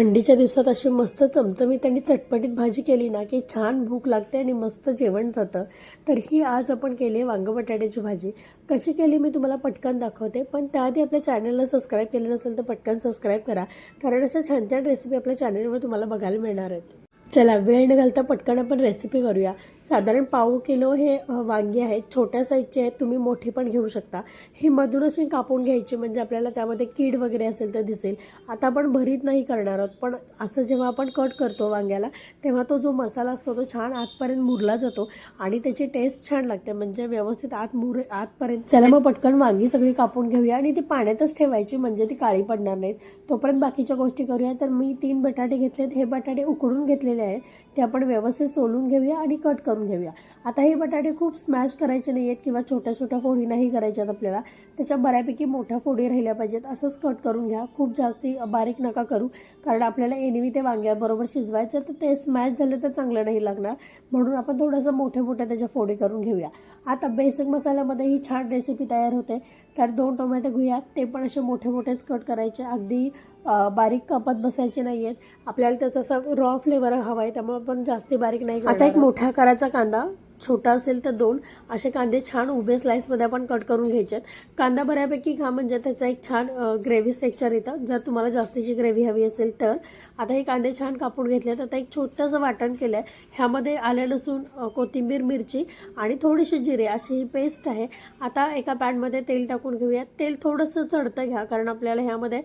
थंडीच्या दिवसात अशी मस्त चमचमीत आणि चटपटीत भाजी केली ना की छान भूक लागते आणि मस्त जेवण जातं. तर ही आज आपण केली आहे वांग बटाट्याची भाजी. कशी केली मी तुम्हाला पटकन दाखवते पण त्याआधी आपल्या चॅनलला सबस्क्राईब केलं नसेल तर पटकन सबस्क्राईब करा कारण अशा छान छान रेसिपी आपल्या चॅनलवर तुम्हाला बघायला मिळणार आहेत. चला वेळ न घालता पटकन आपण रेसिपी करूया साधारण पाव किलो हे वांगी आहेत. छोट्या साईजचे आहेत. तुम्ही मोठी पण घेऊ शकता. ही मधून अशी कापून घ्यायची म्हणजे आपल्याला त्यामध्ये कीड वगैरे असेल तर दिसेल. आता आपण भरीत नाही करणार आहोत पण असं जेव्हा आपण कट करतो वांग्याला तेव्हा तो जो मसाला असतो तो छान आतपर्यंत मुरला जातो आणि त्याची टेस्ट छान लागते. म्हणजे व्यवस्थित आत मुर आतपर्यंत. चला मग पटकन वांगी सगळी कापून घेऊया आणि ती पाण्यातच ठेवायची म्हणजे ती काळी पडणार नाहीत. तोपर्यंत बाकीच्या गोष्टी करूया. तर मी तीन बटाटे घेतलेत. हे बटाटे उकडून घेतलेले आहे ते आपण व्यवस्थित सोलून घेऊया आणि कट करून घेऊया. आता हे बटाटे खूप स्मॅश करायचे नाही आहेत किंवा छोट्या छोट्या फोडी नाही करायच्यात आपल्याला. त्याच्या बऱ्यापैकी मोठ्या फोडी राहिल्या पाहिजेत. असंच कट करून घ्या. खूप जास्ती बारीक नका करू कारण आपल्याला एनवी ते वांग्याबरोबर शिजवायचं तर ते स्मॅश झालं तर चांगलं नाही लागणार. म्हणून आपण थोडंसं मोठ्या मोठ्या त्याच्या फोडी करून घेऊया. आता बेसिक मसाल्यामध्ये ही छान रेसिपी तयार होते. तर दोन टोमॅटो घेऊया. ते पण असे मोठे मोठेच कट करायचे. अगदी बारीक कापत बसायचे नाही आहेत आपल्याला त्याचा असा रॉ फ्लेवर हवा आहे त्यामुळे आपण जास्ती बारीक नाही आता एक मोठ्या आकाराचा कांदा छोटा असेल तर दोन. असे कांदे छान उभे स्लाईसमध्ये आपण कट करून घ्यायचे आहेत कांदा बऱ्यापैकी खा म्हणजे त्याचा एक छान ग्रेव्ही स्ट्रेक्चर येतं. जर तुम्हाला जास्तीची ग्रेव्ही हवी असेल तर. आता हे कांदे छान कापून घेतले तर आता एक छोटंसं वाटण केलं आहे ह्यामध्ये आलं लसूण कोथिंबीर मिरची आणि थोडीशी जिरे. अशी ही पेस्ट आहे. आता एका पॅनमध्ये तेल टाकून घेऊया. तेल थोडंसं चढतं घ्या कारण आपल्याला ह्यामध्ये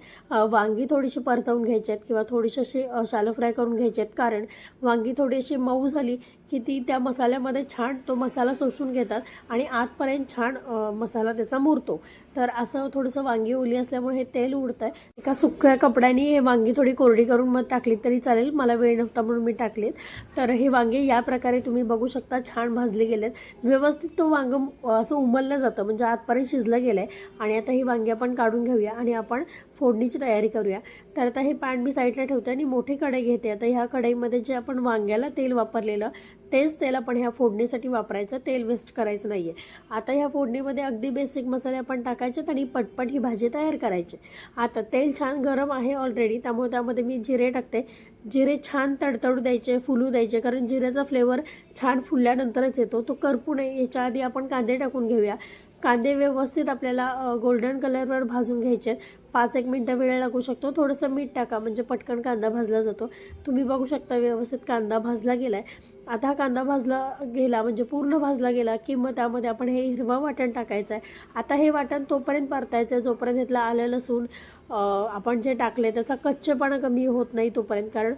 वांगी थोडीशी परतवून घ्यायची आहेत किंवा थोडीशी अशी शालो फ्राय करून घ्यायची आहेत. कारण वांगी थोडीशी मऊ झाली की ती त्या मसाल्यामध्ये छान तो मसाला शोषून घेतात आणि आतपर्यंत छान मसाला त्याचा मुरतो. तर असं थोडंसं वांगी ओली असल्यामुळे हे तेल उडतं आहे एका सुक्या कपड्याने हे वांगी थोडी कोरडी करून मग टाकली तरी चालेल. मला वेळ नव्हता म्हणून मी टाकलीत. तर हे वांगे या प्रकारे तुम्ही बघू शकता छान भाजले गेलेत. व्यवस्थित तो वांग असं उमललं जातं. म्हणजे आतपर्यंत शिजलं गेलं आहे आणि आता ही वांगी आपण काढून घेऊया आणि आपण फोडणीची तयारी करूया. तर आता हे पान मी साईडला ठेवते आणि मोठी कढई घेते. आता ह्या कढईमध्ये जे आपण वांग्याला तेल वापरलेलं तेच तेल आपण ह्या फोडणीसाठी वापरायचं. तेल वेस्ट करायचं नाही आहे आता ह्या फोडणीमध्ये अगदी बेसिक मसाले आपण टाकायचे आणि पटपट ही भाजी तयार करायची. आता तेल छान गरम आहे ऑलरेडी त्यामुळे त्यामध्ये मी जिरे टाकते. जिरे छान तडतडू द्यायचे फुलू द्यायचे कारण जिऱ्याचा फ्लेवर छान फुलल्यानंतरच येतो. तो करपू नये. याच्या आधी आपण कांदे टाकून घेऊया. कांदे व्यवस्थित आपल्याला गोल्डन कलरवर भाजून घ्यायचे आहेत. पाच एक मिनटं वेळ लागू शकतो. थोडंसं मीठ टाका म्हणजे पटकन कांदा भाजला जातो. तुम्ही बघू शकता व्यवस्थित कांदा भाजला गेला आहे आता हा कांदा भाजला गेला म्हणजे पूर्ण भाजला गेला की मग त्यामध्ये आपण हे हिरवं वाटण टाकायचं आहे आता हे वाटण तोपर्यंत परतायचं आहे जोपर्यंत इथलं आलं लसूण आपण जे टाकले त्याचा कच्चेपणा कमी होत नाही तोपर्यंत. कारण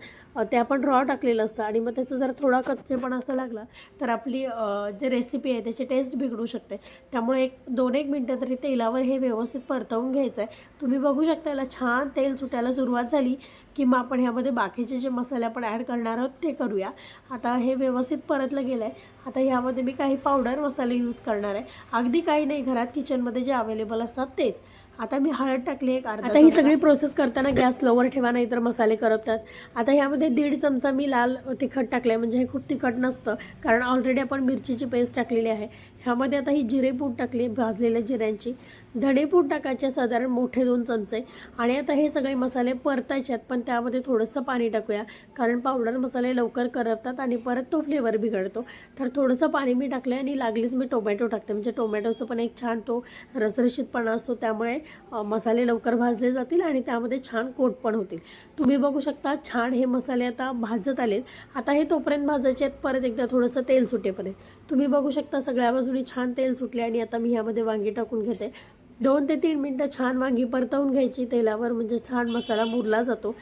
ते आपण रॉ टाकलेलं असतं आणि मग त्याचं जर थोडा कच्चेपणा असं लागला तर आपली जे जी रेसिपी आहे त्याची टेस्ट बिघडू शकते. त्यामुळे एक दोन एक मिनटं तरी तेलावर हे व्यवस्थित परतवून घ्यायचं आहे तुम्ही बघू शकता याला छान तेल सुटायला सुरुवात झाली की मग आपण ह्यामध्ये बाकीचे जे मसाले आपण ॲड करणार आहोत ते करूया. आता हे व्यवस्थित परतलं गेलं आहे आता ह्यामध्ये मी काही पावडर मसाले यूज करणार आहे. अगदी काही नाही. घरात किचनमध्ये जे अवेलेबल असतात तेच. आता मी हळद टाकली एक अर्धा आता ही सगळी प्रोसेस करताना गॅस स्लोवर ठेवा नाही तर मसाले करपतात. आता ह्यामध्ये दीड चमचा मी लाल तिखट टाकलं आहे म्हणजे हे खूप तिखट नसतं कारण ऑलरेडी आपण मिरचीची पेस्ट टाकलेली आहे. ह्यामध्ये आता ही जिरेपूड टाकली भाजलेल्या जिऱ्यांची. धणेपूड टाकायचे साधारण मोठे दोन चमचे. आणि आता हे सगळे मसाले परतायचे आहेत पण त्यामध्ये थोडंसं पाणी टाकूया कारण पावडर मसाले लवकर करपतात आणि परत तो फ्लेवर बिघडतो. तर थोडंसं पाणी मी टाकलं आणि लागलीच मी टोमॅटो टाकते. म्हणजे टोमॅटोचं पण एक छान तो रसरशीतपणा असतो त्यामुळे मसाले लवकर भाजले जातील आणि त्यामध्ये छान कोट पण होतील. तुम्ही बघू शकता छान हे मसाले आता भाजत आलेत. आता हे तोपर्यंत भाजायचे आहेत परत एकदा थोडंसं तेल सुटेपर्यंत. तुम्ही बघू शकता सगळ्या बाजूनी छान तेल सुटले आणि आता मी ह्यामध्ये वांगी टाकून घेते. दोन ते तीन मिनटं छान वांगी परतवून घ्यायची तेलावर म्हणजे छान मसाला मुरला जातो.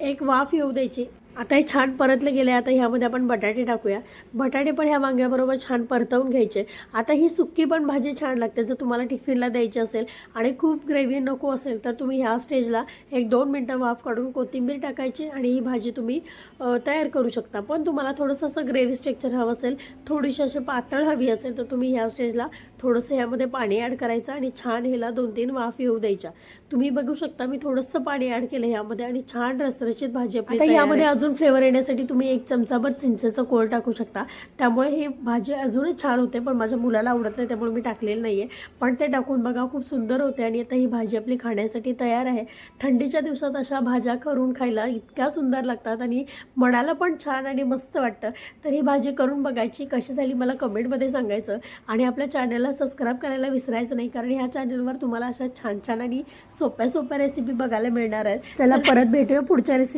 एक वाफ येऊ द्यायची. आता हे छान परतले गेले आता ह्यामध्ये आपण बटाटे टाकूया. बटाटे पण ह्या वांग्याबरोबर छान परतवून घ्यायचे. आता ही सुक्की पण भाजी छान लागते जर तुम्हाला टिफिनला द्यायची असेल आणि खूप ग्रेव्ही नको असेल तर तुम्ही ह्या स्टेजला एक दोन मिनटं वाफ काढून कोथिंबीर टाकायची आणि ही भाजी तुम्ही तयार करू शकता. पण तुम्हाला थोडंसं असं ग्रेव्ही स्ट्रक्चर हवं असेल थोडीशी अशी पातळ हवी असेल तर तुम्ही ह्या स्टेजला थोडंसं ह्यामध्ये पाणी ॲड करायचं आणि छान ह्याला दोन तीन वाफ येऊ द्यायच्या. तुम्ही बघू शकता मी थोडंसं पाणी ॲड केलं ह्यामध्ये आणि छान रसरशीत भाजी आपली यामध्ये. अजून फ्लेवर येण्यासाठी तुम्ही एक चमचाभर चिंचेचं कोळ टाकू शकता. त्यामुळे ही भाजी अजूनच छान होते पण माझ्या मुलाला आवडत नाही त्यामुळे मी टाकलेलं नाही आहे पण ते टाकून बघा खूप सुंदर होते आणि आता ही भाजी आपली खाण्यासाठी तयार आहे. थंडीच्या दिवसात अशा भाज्या करून खायला इतक्या सुंदर लागतात आणि मनाला पण छान आणि मस्त वाटतं. तर ही भाजी करून बघायची कशी झाली मला कमेंटमध्ये सांगायचं आणि आपल्या चॅनलला सबस्क्राईब करायला विसरायचं नाही कारण ह्या चॅनलवर तुम्हाला अशा छान छान आणि सोप्या सोप्या रेसिपी बघायला मिळणार आहेत. चला परत भेटूया पुढच्या रेसिपी